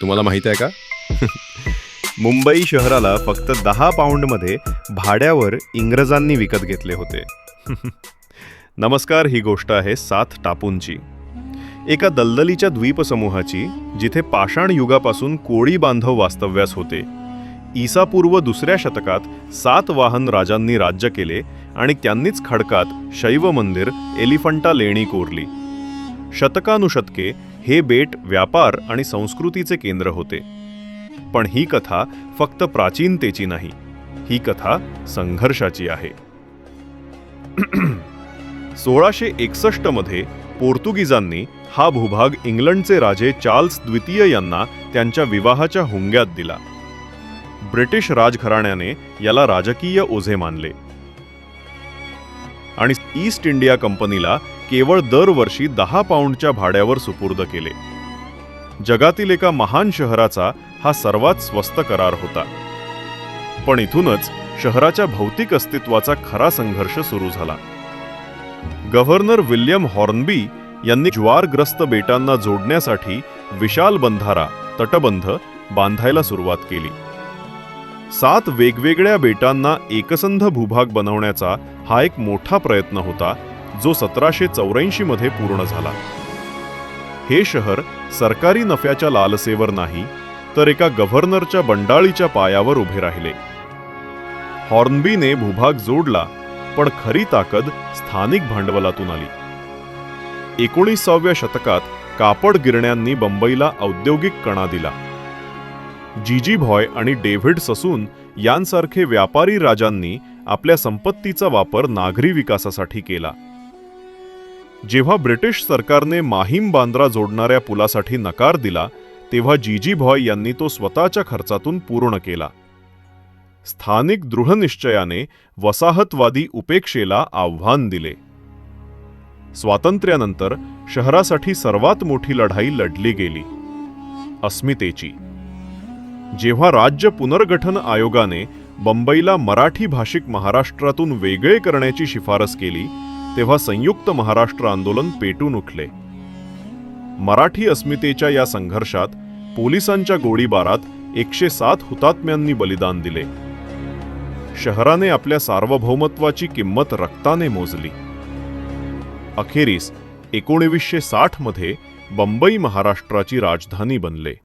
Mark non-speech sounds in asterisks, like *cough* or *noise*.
तुम्हाला माहीत आहे का? *laughs* मुंबई शहराला फक्त दहा पाऊंडमध्ये भाड्यावर इंग्रजांनी विकत घेतले होते. *laughs* नमस्कार ही गोष्ट आहे सात टापूंची. एका दलदलीच्या द्वीपसमूहाची जिथे पाषाण युगापासून कोळी बांधव वास्तव्यास होते. ईसापूर्व दुसऱ्या शतकात सात वाहन राजांनी राज्य केले आणि त्यांनीच खडकात शैव मंदिर एलिफंटा लेणी कोरली. शतकानुशतके हे बेट व्यापार आणि संस्कृतीचे केंद्र होते. पण ही कथा फक्त प्राचीनतेची नाही ही कथा संघर्षाची आहे. *clears throat* सोळाशे एकसष्टमध्ये पोर्तुगीजांनी हा भूभाग इंग्लंडचे राजे चार्ल्स द्वितीय यांना त्यांच्या विवाहाच्या हुंग्यात दिला. ब्रिटिश राजघराण्याने याला राजकीय ओझे मानले. आणि ईस्ट इंडिया कंपनीला केवळ दरवर्षी दहा पाऊंडच्या भाड्यावर सुपूर्द केले. जगातील एका महान शहराचा हा सर्वात स्वस्त करार होता. पण इथूनच शहराच्या भौतिक अस्तित्वाचा खरा संघर्ष सुरू झाला. गव्हर्नर विल्यम हॉर्नबी यांनी ज्वारग्रस्त बेटांना जोडण्यासाठी विशाल बंधारा तटबंध बांधायला सुरुवात केली. सात वेगवेगळ्या बेटांना एकसंध भूभाग बनवण्याचा हा एक मोठा प्रयत्न होता जो सतराशे चौऱ्याऐंशी मध्ये पूर्ण झाला. हे शहर सरकारी नफ्याच्या लालसेवर नाही तर एका गव्हर्नरच्या बंडाळीच्या पायावर उभे राहिले. हॉर्नबीने भूभाग जोडला पण खरी ताकद स्थानिक भांडवलातून आली. एकोणीसाव्या शतकात कापड गिरण्यांनी बंबईला औद्योगिक कणा दिला. जीजी भॉय आणि डेव्हिड ससून यांसारखे व्यापारी राजांनी आपल्या संपत्तीचा वापर नागरी विकासासाठी केला. जेव्हा ब्रिटिश सरकारने माहीम बांद्रा जोडणाऱ्या पुलासाठी नकार दिला तेव्हा जीजी भॉय यांनी तो स्वतःच्या खर्चातून पूर्ण केला. स्थानिक दृढनिश्चयाने वसाहतवादी उपेक्षेला आव्हान दिले. स्वातंत्र्यानंतर शहरासाठी सर्वात मोठी लढाई लढली गेली. अस्मितेची. जेव्हा राज्य पुनर्गठन आयोगाने बंबईला मराठी भाषिक महाराष्ट्रातून वेगळे करण्याची शिफारस केली तेव्हा संयुक्त महाराष्ट्र आंदोलन पेटून उठले. मराठी अस्मितेच्या या संघर्षात पोलिसांच्या गोळीबारात एकशे सात हुतात्म्यांनी बलिदान दिले. शहराने आपल्या सार्वभौमत्वाची किंमत रक्ताने मोजली. अखेरीस एकोणीसशे साठमध्ये बंबई महाराष्ट्राची राजधानी बनले.